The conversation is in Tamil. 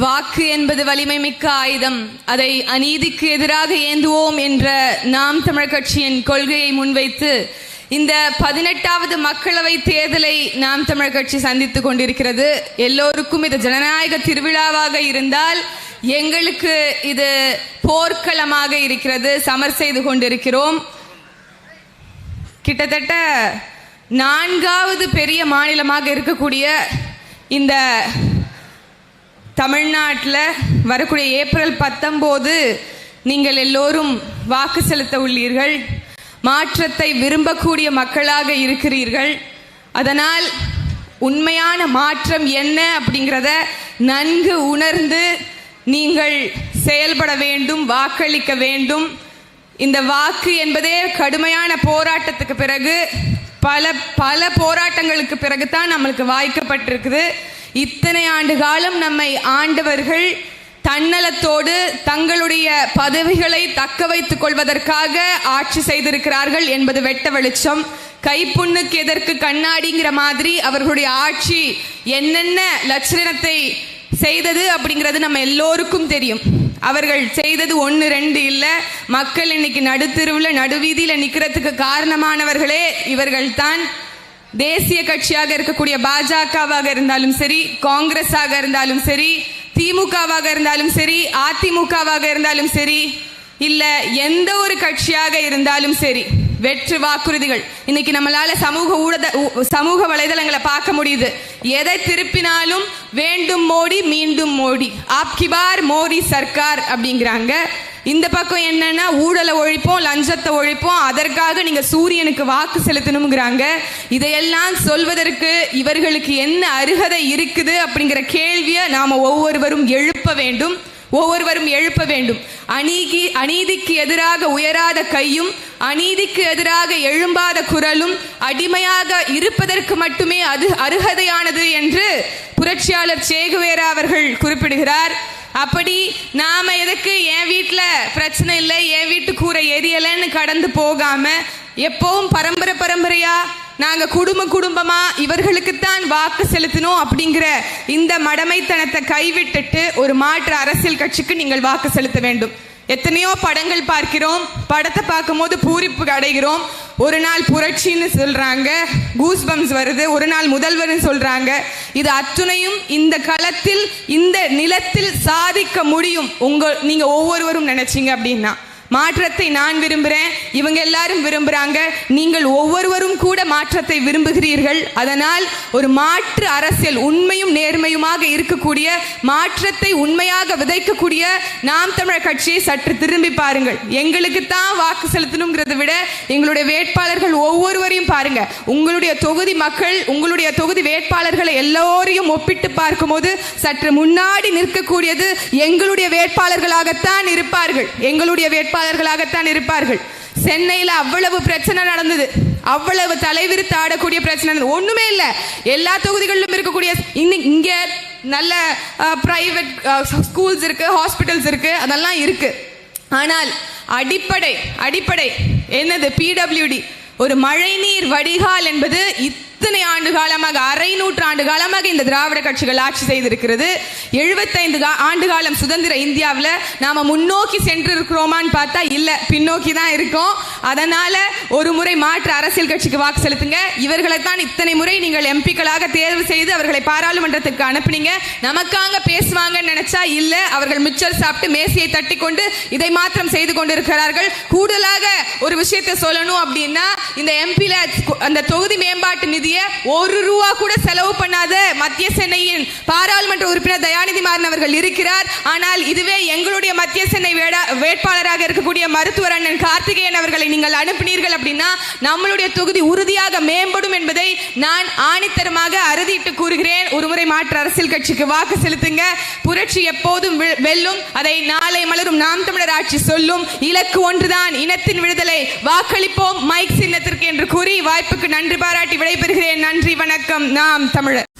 வாக்கு என்பது வலிமை மிக்க ஆயுதம். அதை அநீதிக்கு எதிராக ஏந்துவோம் என்ற நாம் தமிழ் கட்சியின் கொள்கையை முன்வைத்து இந்த பதினெட்டாவது மக்களவை தேர்தலை நாம் தமிழ் கட்சி சந்தித்து கொண்டிருக்கிறது. எல்லோருக்கும் இது ஜனநாயக திருவிழாவாக இருந்தால் எங்களுக்கு இது போர்க்களமாக இருக்கிறது. சமர் செய்து கொண்டிருக்கிறோம். கிட்டத்தட்ட நான்காவது பெரிய மாநிலமாக இருக்கக்கூடிய இந்த தமிழ்நாட்டில் வரக்கூடிய ஏப்ரல் பத்தொம்போது நீங்கள் எல்லோரும் வாக்கு செலுத்த உள்ளீர்கள். மாற்றத்தை விரும்பக்கூடிய மக்களாக இருக்கிறீர்கள். அதனால் உண்மையான மாற்றம் என்ன அப்படிங்கிறத நன்கு உணர்ந்து நீங்கள் செயல்பட வேண்டும் வாக்களிக்க வேண்டும். இந்த வாக்கு என்பதே கடுமையான போராட்டத்துக்கு பிறகு பல பல போராட்டங்களுக்கு பிறகுதான் நம்மளுக்கு வாய்க்கப்பட்டிருக்குது. இத்தனை ஆண்டு காலம் நம்மை ஆண்டவர்கள் தன்னலத்தோடு தங்களுடைய பதவிகளை தக்க வைத்துக் கொள்வதற்காக ஆட்சி செய்திருக்கிறார்கள் என்பது வெட்ட வெளிச்சம். கைப்புண்ணுக்கு எதற்கு கண்ணாடிங்கிற மாதிரி அவர்களுடைய ஆட்சி என்னென்ன லட்சணத்தை செய்தது அப்படிங்கிறது நம்ம எல்லோருக்கும் தெரியும். அவர்கள் செய்தது ஒன்று ரெண்டு இல்லை. மக்கள் இன்னைக்கு நடுத்தருவில் நடுவீதியில் நிற்கிறதுக்கு காரணமானவர்களே இவர்கள்தான். தேசிய கட்சியாக இருக்கக்கூடிய பாஜகவாக இருந்தாலும் சரி காங்கிரஸாக இருந்தாலும் சரி திமுகவாக இருந்தாலும் சரி அதிமுகவாக இருந்தாலும் சரி இல்ல எந்த ஒரு கட்சியாக இருந்தாலும் சரி வெற்று வாக்குறுதிகள். இன்னைக்கு நம்மளால சமூக ஊடக ஊ- சமூக வலைதளங்களை பார்க்க முடியுது. எதை திருப்பினாலும் வேண்டும் மோடி மீண்டும் மோடி ஆப்கிபார் மோடி சர்க்கார் அப்படிங்கிறாங்க. இந்த பக்கம் என்னன்னா ஊழலை ஒழிப்போம் லஞ்சத்தை ஒழிப்போம் அதற்காக நீங்க சூரியனுக்கு வாக்கு செலுத்தணுங்கிறாங்க இதையெல்லாம் சொல்வதற்கு இவர்களுக்கு என்ன அருகதை இருக்குது அப்படிங்கிற கேள்வியை நாம ஒவ்வொருவரும் எழுப்ப வேண்டும். ஒவ்வொருவரும் எழுப்ப வேண்டும். அநீதி அநீதிக்கு எதிராக உயராத கையும் அநீதிக்கு எதிராக எழும்பாத குரலும் அடிமையாக இருப்பதற்கு மட்டுமே அது அருகதையானது என்று புரட்சியாளர் சேகுவேரா அவர்கள் குறிப்பிடுகிறார். அப்படி நாம எதுக்கு என் வீட்டில் பிரச்சனை இல்லை என் வீட்டு கூரை எரியலைன்னு கடந்து போகாம எப்பவும் பரம்பரை பரம்பரையா நாங்க குடும்ப குடும்பமா இவர்களுக்குத்தான் வாக்கு செலுத்தணும் அப்படிங்கிற இந்த மடமைத்தனத்தை கைவிட்டுட்டு ஒரு மாற்று அரசியல் கட்சிக்கு நீங்கள் வாக்கு செலுத்த வேண்டும். எத்தனையோ படங்கள் பார்க்கிறோம் படத்தை பார்க்கும்போது பூரிப்பு அடைகிறோம். ஒரு நாள் புரட்சின்னு சொல்கிறாங்க கூஸ் பம்ஸ் வருது ஒரு நாள் முதல்வர்னு சொல்கிறாங்க இது அத்துணையும் இந்த களத்தில் இந்த நிலத்தில் சாதிக்க முடியும். உங்கள் நீங்கள் ஒவ்வொருவரும் நினச்சிங்க அப்படின்னா. மாற்றத்தை நான் விரும்புகிறேன் இவங்க எல்லாரும் விரும்புறாங்க. நீங்கள் ஒவ்வொருவரும் கூட மாற்றத்தை விரும்புகிறீர்கள். அதனால் ஒரு மாற்று அரசியல் உண்மையும் நேர்மையுமாக இருக்கக்கூடிய மாற்றத்தை உண்மையாக விதைக்கக்கூடிய நாம் தமிழர் கட்சியை சற்று திரும்பி பாருங்கள். எங்களுக்கு தான் வாக்கு செலுத்தணுங்கிறத விட எங்களுடைய வேட்பாளர்கள் ஒவ்வொரு பாருங்க. உங்களுடைய தொகுதி மக்கள் உங்களுடைய தொகுதி வேட்பாளர்களை எல்லோரையும் ஒப்பிட்டு பார்க்கும்போது சற்று முன்னாடி நிற்கக்கூடியது எங்களுடைய வேட்பாளர்களாகத்தான் இருப்பார்கள். எங்களுடைய வேட்பாளர்களாகத்தான் இருப்பார்கள். சென்னையில் அவ்வளவு பிரச்சனை நடந்தது. அவ்வளவு தலைவிரித்து ஆடக்கூடிய பிரச்சனை நடந்தது. ஒன்றுமே இல்லை. எல்லா தொகுதிகளிலும் இருக்கக்கூடிய இன்னைக்கு இங்கே நல்ல பிரைவேட் ஸ்கூல்ஸ் இருக்குது ஹாஸ்பிட்டல்ஸ் இருக்குது அதெல்லாம் இருக்குது ஆனால் அடிப்படை அடிப்படை என்னது? பிடபிள்யூடி ஒரு மழைநீர் வடிகால் என்பது இத்தனை ஆண்டு காலமாக அரை நூற்றாண்டு காலமாக இந்த திராவிட கட்சிகள் ஆட்சி செய்திருக்கிறது. எழுபத்தைந்து கா- ஆண்டு காலம் சுதந்திர இந்தியாவில் நாம முன்னோக்கி சென்று இருக்கிறோமான்னு பார்த்தா இல்லை பின்னோக்கி தான் இருக்கோம். அதனால ஒரு முறை மாற்று அரசியல் கட்சிக்கு வாக்கு செலுத்துங்க. இவர்களை தான் இத்தனை முறை நீங்கள் எம்பிக்களாக தேர்வு செய்து அவர்களை பாராளுமன்றத்துக்கு அனுப்புனீங்க. நமக்காக பேசுவாங்கன்னு நினைச்சா இல்ல அவர்கள் மிச்சர் சாப்பிட்டு மேசையை தட்டி கொண்டு இதை மாத்திரம் செய்து கொண்டிருக்கிறார்கள். கூடுதலாக ஒரு விஷயத்தை சொல்லணும் அப்படின்னா இந்த எம்பியில அந்த தொகுதி மேம்பாட்டு நிதியை ஒரு ரூபா கூட செலவு பண்ணாத மத்திய சென்னையின் பாராளுமன்ற உறுப்பினர் தயாநிதி மாறன் அவர்கள் இருக்கிறார். ஆனால் இதுவே எங்களுடைய மத்திய சென்னை வேட வேட்பாளராக இருக்கக்கூடிய மருத்துவர் அண்ணன் கார்த்திகேயன் அவர்களை நீங்கள் அனுப்பினீர்கள் அப்படின்னா நம்மளுடைய தொகுதி உறுதியாக மேம்படும் என்பதை நான் ஆணித்தரமாக அறுதிட்டு கூறுகிறேன். ஒருமுறை மாற்று அரசியல் கட்சிக்கு வாக்கு செலுத்துங்க. புரட்சி எப்போதும் வெல்லும். அதை நாளை மலரும் நாம் தமிழர் ஆட்சி சொல்லும். இலக்கு ஒன்றுதான் இனத்தின் விடுதலை. வாக்களிப்போம் மைக் சின்னத்திற்கு என்று கூறி வாய்ப்புக்கு நன்றி பாராட்டி விடைபெறுகிறேன். நன்றி வணக்கம். நாம் தமிழர்.